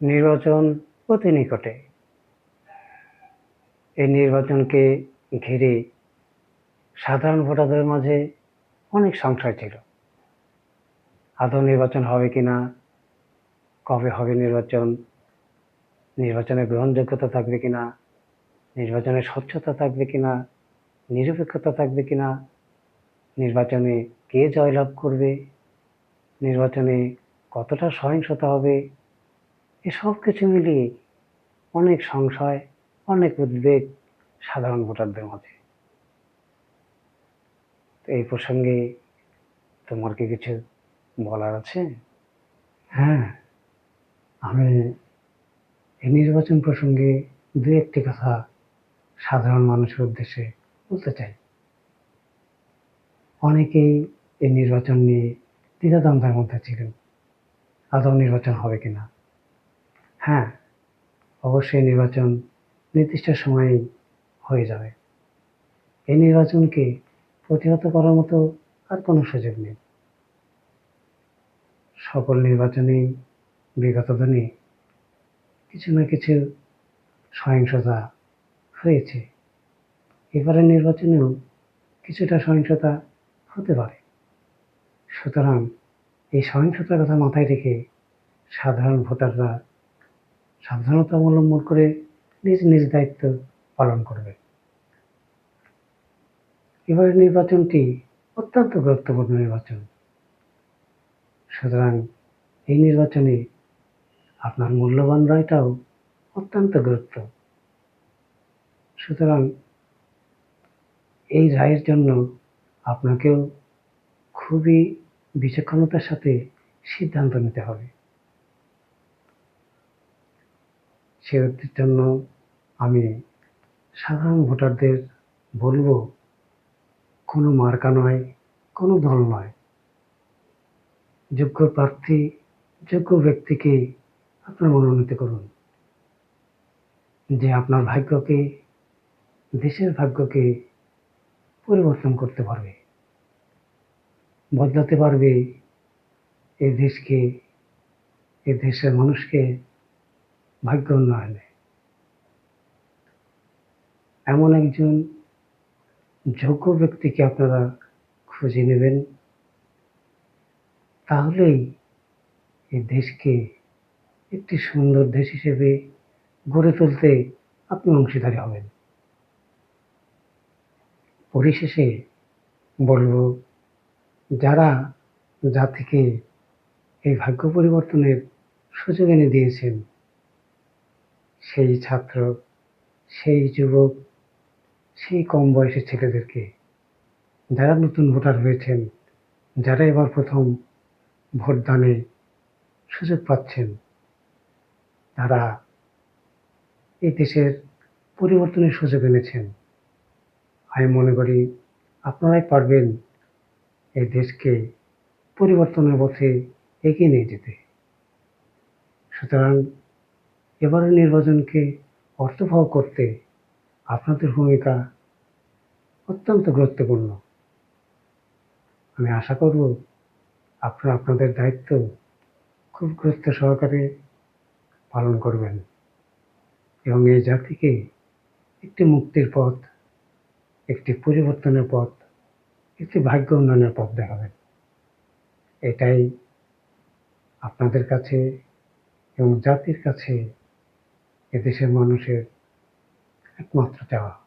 নির্বাচন অতি নিকটে। এই নির্বাচনকে ঘিরে সাধারণ ভোটারদের মাঝে অনেক সংশয় ছিল। আদৌ নির্বাচন হবে কিনা, কবে হবে নির্বাচন, নির্বাচনে গ্রহণযোগ্যতা থাকবে কিনা, নির্বাচনে স্বচ্ছতা থাকবে কিনা, নিরপেক্ষতা থাকবে কিনা, নির্বাচনে কে জয়লাভ করবে, নির্বাচনে কতটা সহিংসতা হবে এসব কিছু মিলিয়ে অনেক সংশয়, অনেক উদ্বেগ সাধারণ ভোটারদের মাঝে তো এই প্রসঙ্গে তোমার কি কিছু বলার আছে? হ্যাঁ আমি এই নির্বাচন প্রসঙ্গে দু একটি কথা সাধারণ মানুষের উদ্দেশ্যে বলতে চাই। অনেকেই এই নির্বাচন নিয়ে দ্বিধাদ্বন্দ্বের মধ্যে ছিলেন। আদৌ নির্বাচন হবে কিনা? হ্যাঁ অবশ্যই নির্বাচন নির্দিষ্ট সময়েই হয়ে যাবে। এই নির্বাচনকে প্রতিহত করার মতো আর কোনো সুযোগ নেই। সকল নির্বাচনেই বিগত দিনে কিছু না কিছু সহিংসতা হয়েছে। এবারে নির্বাচনেও কিছুটা সহিংসতা হতে পারে। সুতরাং এই সহিংসতার কথা মাথায় রেখে সাধারণ ভোটাররা সাবধানতা অবলম্বন করে নিজ নিজ দায়িত্ব পালন করবে। এবারের নির্বাচনটি অত্যন্ত গুরুত্বপূর্ণ নির্বাচন। সুতরাং এই নির্বাচনে আপনার মূল্যবান রায়টাও অত্যন্ত গুরুত্ব। সুতরাং এই রায়ের জন্য আপনাকেও খুবই বিচক্ষণতার সাথে সিদ্ধান্ত নিতে হবে। সেটার জন্য আমি সাধারণ ভোটারদের বলব, কোনো মার্কা নয়, কোনো দল নয়। যোগ্য প্রার্থী, যোগ্য ব্যক্তিকে আপনার মনোনীত করুন। যে আপনার ভাগ্যকে, দেশের ভাগ্যকে পরিবর্তন করতে পারবে, বদলাতে পারবে এই দেশকে এই দেশের মানুষকে ভাগ্য উন্নয়নে। এমন একজন যোগ্য ব্যক্তিকে আপনারা খুঁজে নেবেন, তাহলেই এই দেশকে একটি সুন্দর দেশ হিসেবে গড়ে তুলতে আপনি অংশীদারি হবেন। পরিশেষে বলব, যারা জাতিকে এই ভাগ্য পরিবর্তনের সুযোগ এনে দিয়েছেন সেই ছাত্র, সেই যুবক, সেই কম বয়সী ছেলেদেরকে যারা নতুন ভোটার হয়েছেন, যারা এবার প্রথম ভোটদানে সুযোগ পাচ্ছেন, তারা এই দেশের পরিবর্তনের সুযোগ এনেছেন। আমি মনে করি আপনারাই পারবেন এই দেশকে পরিবর্তনের পথে এগিয়ে নিয়ে যেতে। সুতরাং এবারের নির্বাচনকে অর্থবহ করতে আপনাদের ভূমিকা অত্যন্ত গুরুত্বপূর্ণ। আমি আশা করব আপনারা আপনাদের দায়িত্ব খুব গুরুত্ব সহকারে পালন করবেন এবং এই জাতিকে একটি মুক্তির পথ, একটি পরিবর্তনের পথ, একটি ভাগ্য উন্নয়নের পথ দেখাবেন। এটাই আপনাদের কাছে এবং জাতির কাছে এদেশের মানুষের একমাত্র চাওয়া।